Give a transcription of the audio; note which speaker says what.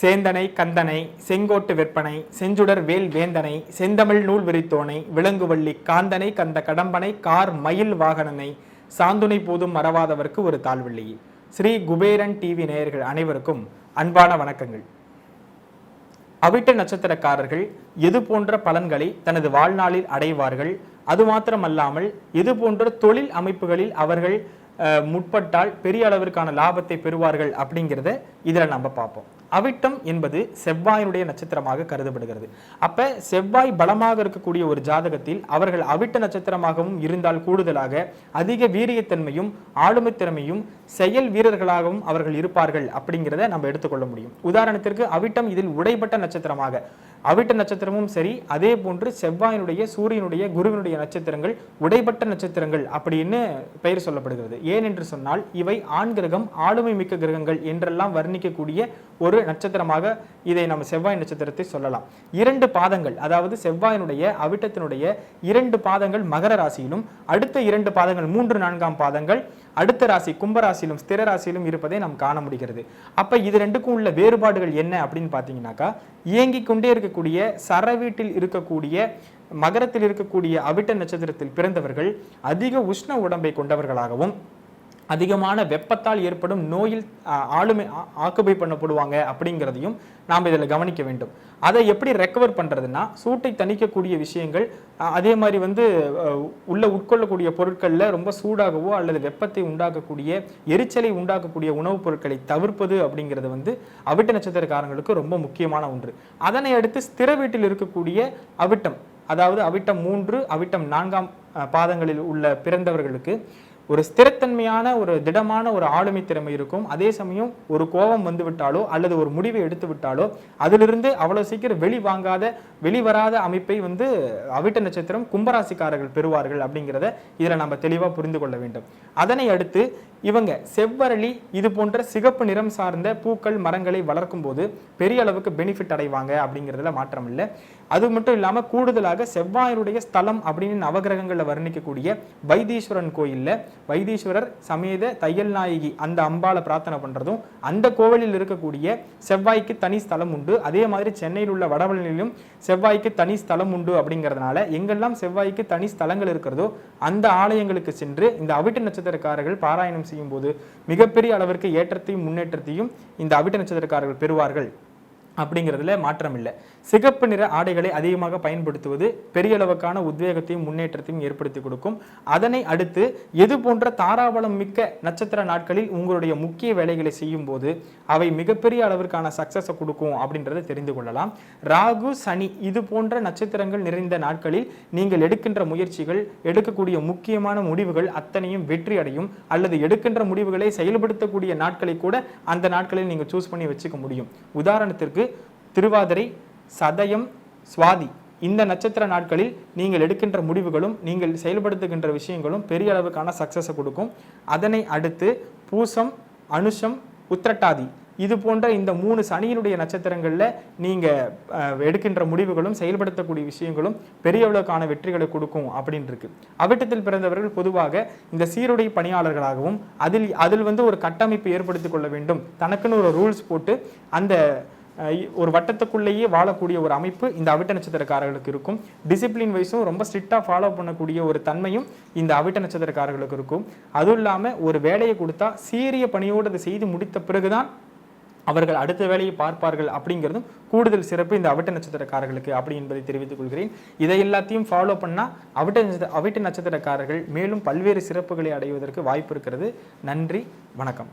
Speaker 1: சேந்தனை கந்தனை செங்கோட்டு விற்பனை செஞ்சுடர் வேல் வேந்தனை செந்தமிழ் நூல் விரித்தோனை விலங்குவள்ளி காந்தனை கந்த கடம்பனை கார் மயில் வாகனனை சாந்துணை போதும் மறவாதவர்க்கு ஒரு தாழ்வள்ளி. ஸ்ரீ குபேரன் டிவி நேயர்கள் அனைவருக்கும் அன்பான வணக்கங்கள். அவிட்ட நட்சத்திரக்காரர்கள் எது போன்ற பலன்களை தனது வாழ்நாளில் அடைவார்கள்? அது மாத்திரமல்லாமல் இது போன்ற தொழில் அமைப்புகளில் அவர்கள் முற்பட்டால் பெரிய அளவிற்கான லாபத்தை பெறுவார்கள் அப்படிங்கிறத இதில் நம்ம பார்ப்போம். அவிட்டம் என்பது செவ்வாயினுடைய நட்சத்திரமாக கருதப்படுகிறது. அப்ப செவ்வாய் பலமாக இருக்கக்கூடிய ஒரு ஜாதகத்தில் அவர்கள் அவிட்ட நட்சத்திரமாகவும் இருந்தால் கூடுதலாக அதிக வீரியத்தன்மையும் ஆளுமைத் திறமையும் செயல் வீரர்களாகவும் அவர்கள் இருப்பார்கள் அப்படிங்கிறத நம்ம எடுத்துக்கொள்ள முடியும். உதாரணத்திற்கு அவிட்டம் இதில் உடைப்பட்ட நட்சத்திரமாக அவிட்ட நட்சத்திரமும் சரி அதே போன்று செவ்வாயினுடைய சூரியனுடைய குருவினுடைய நட்சத்திரங்கள் உடைப்பட்ட நட்சத்திரங்கள் அப்படின்னு பெயர் சொல்லப்படுகிறது. ஏன் என்று சொன்னால் இவை ஆண் கிரகம் ஆளுமை மிக்க கிரகங்கள் என்றெல்லாம் வர்ணிக்கக்கூடிய ஒரு நட்சத்திரமாக இதை நம்ம செவ்வாய் நட்சத்திரத்தை சொல்லலாம். இரண்டு பாதங்கள் அதாவது செவ்வாயினுடைய அவிட்டத்தினுடைய இரண்டு பாதங்கள் மகர ராசியிலும் அடுத்த இரண்டு பாதங்கள் மூன்று நான்காம் பாதங்கள் அடுத்த ராசி கும்பராசியிலும் ஸ்திர ராசியிலும் இருப்பதை நாம் காண முடிகிறது. அப்ப இது ரெண்டுக்கும் உள்ள வேறுபாடுகள் என்ன அப்படின்னு பார்த்தீங்கன்னாக்கா இயங்கிக் கொண்டே இருக்கக்கூடிய சர வீட்டில் இருக்கக்கூடிய மகரத்தில் இருக்கக்கூடிய அவிட்ட நட்சத்திரத்தில் பிறந்தவர்கள் அதிக உஷ்ண உடம்பை கொண்டவர்களாகவும் அதிகமான வெப்பத்தால் ஏற்படும் நோயில் ஆளுமை ஆக்குபை பண்ணப்படுவாங்க அப்படிங்கிறதையும் நாம் இதில் கவனிக்க வேண்டும். அதை எப்படி ரெக்கவர் பண்ணுறதுன்னா சூட்டை தணிக்கக்கூடிய விஷயங்கள் அதே மாதிரி வந்து உள்ளே உள்ள உட்கொள்ளக்கூடிய பொருட்களில் ரொம்ப சூடாகவோ அல்லது வெப்பத்தை உண்டாக்கக்கூடிய எரிச்சலை உண்டாக்கக்கூடிய உணவுப் பொருட்களை தவிர்ப்பது அப்படிங்கிறது வந்து அவிட்ட நட்சத்திரக்காரங்களுக்கு ரொம்ப முக்கியமான ஒன்று. அதனை அடுத்து ஸ்திர வீட்டில் இருக்கக்கூடிய அவிட்டம் அதாவது அவிட்டம் மூன்று அவிட்டம் நான்காம் பாதங்களில் உள்ள பிறந்தவர்களுக்கு ஒரு ஸ்திரத்தன்மையான ஒரு திடமான ஒரு ஆளுமை திறமை இருக்கும். அதே சமயம் ஒரு கோபம் வந்து விட்டாலோ அல்லது ஒரு முடிவை எடுத்து விட்டாலோ அதிலிருந்து அவ்வளவு சீக்கிரம் வெளி வாங்காத வெளிவராத அமைப்பை வந்து அவிட்ட நட்சத்திரம் கும்பராசிக்காரர்கள் பெறுவார்கள் அப்படிங்கிறத இதில் நம்ம தெளிவாக புரிந்து கொள்ள வேண்டும். அதனை அடுத்து இவங்க செவ்வரளி இது போன்ற சிகப்பு நிறம் சார்ந்த பூக்கள் மரங்களை வளர்க்கும் போது பெரிய அளவுக்கு பெனிஃபிட் அடைவாங்க அப்படிங்கிறதுல மாற்றம் இல்லை. அது மட்டும் இல்லாமல் கூடுதலாக செவ்வாயருடைய ஸ்தலம் அப்படின்னு நவகிரகங்களில் வர்ணிக்கக்கூடிய வைத்தீஸ்வரன் கோயில்ல வைத்தீஸ்வரர் சமேத தையல் நாயகி அந்த அம்பாளை பிரார்த்தனை பண்ணுறதும் அந்த கோவிலில் இருக்கக்கூடிய செவ்வாய்க்கு தனி ஸ்தலம் உண்டு. அதே மாதிரி சென்னையில் உள்ள வடபழனியிலும் செவ்வாய்க்கு தனி ஸ்தலம் உண்டு அப்படிங்கிறதுனால எங்கெல்லாம் செவ்வாய்க்கு தனி ஸ்தலங்கள் இருக்கிறதோ அந்த ஆலயங்களுக்கு சென்று இந்த அவிட்ட நட்சத்திரக்காரர்கள் பாராயணம் செய்யும் போது மிகப்பெரிய அளவிற்கு ஏற்றத்தையும் முன்னேற்றத்தையும் இந்த அவிட்ட நட்சத்திரக்காரர்கள் பெறுவார்கள். அப்படிங்கிறதுல மாற்றம் இல்லை. சிகப்பு நிற ஆடைகளை அதிகமாக பயன்படுத்துவது பெரிய அளவுக்கான உத்வேகத்தையும் முன்னேற்றத்தையும் ஏற்படுத்தி கொடுக்கும். அதனை அடுத்து எது போன்ற தாராபலம் மிக்க நட்சத்திர நாட்களில் உங்களுடைய முக்கிய வேலைகளை செய்யும் போது அவை மிகப்பெரிய அளவிற்கான சக்சஸை கொடுக்கும் அப்படின்றத தெரிந்து கொள்ளலாம். ராகு சனி இது போன்ற நட்சத்திரங்கள் நிறைந்த நாட்களில் நீங்கள் எடுக்கின்ற முயற்சிகள் எடுக்கக்கூடிய முக்கியமான முடிவுகள் அத்தனையும் வெற்றி அடையும். அல்லது எடுக்கின்ற முடிவுகளை செயல்படுத்தக்கூடிய நாட்களை கூட அந்த நாட்களில் நீங்கள் சூஸ் பண்ணி வச்சுக்க முடியும். உதாரணத்திற்கு திருவாதிரை சதயம் சுவாதி. இந்த நட்சத்திர நாட்களில் நீங்கள் எடுக்கின்ற முடிவுகளும் நீங்கள் செயல்படுத்துகின்ற விஷயங்களும் பெரிய அளவுக்கான சக்சஸை கொடுக்கும். அதனை அடுத்து பூசம் அனுஷம் உத்திரட்டாதி. இது போன்ற இந்த மூணு சனியினுடைய நட்சத்திரங்களில் நீங்கள் எடுக்கின்ற முடிவுகளும் செயல்படுத்தக்கூடிய விஷயங்களும் பெரிய அளவுக்கான வெற்றிகளை கொடுக்கும் அப்படின்னு இருக்கு. அவிட்டத்தில் பிறந்தவர்கள் பொதுவாக இந்த சீருடை பணியாளர்களாகவும் அதில் அதில் வந்து ஒரு கட்டமைப்பு ஏற்படுத்தி கொள்ள வேண்டும். தனக்குன்னு ஒரு ரூல்ஸ் போட்டு அந்த ஒரு வட்டத்துக்குள்ளேயே வாழக்கூடிய ஒரு அமைப்பு இந்த அவிட்ட நட்சத்திரக்காரர்களுக்கு இருக்கும். டிசிப்ளின் வைஸும் ரொம்ப ஸ்ட்ரிக்டாக ஃபாலோ பண்ணக்கூடிய ஒரு தன்மையும் இந்த அவிட்ட நட்சத்திரக்காரர்களுக்கு இருக்கும். அதுவும் இல்லாமல் ஒரு வேலையை கொடுத்தா சீரிய பணியோடு அதை செய்து முடித்த பிறகுதான் அவர்கள் அடுத்த வேலையை பார்ப்பார்கள் அப்படிங்கிறதும் கூடுதல் சிறப்பு இந்த அவிட்ட நட்சத்திரக்காரர்களுக்கு அப்படி என்பதை தெரிவித்துக் கொள்கிறேன். இதை எல்லாத்தையும் ஃபாலோ பண்ணால் அவிட்ட நட்சத்திர அவிட்ட நட்சத்திரக்காரர்கள் மேலும் பல்வேறு சிறப்புகளை அடைவதற்கு வாய்ப்பு இருக்கிறது. நன்றி வணக்கம்.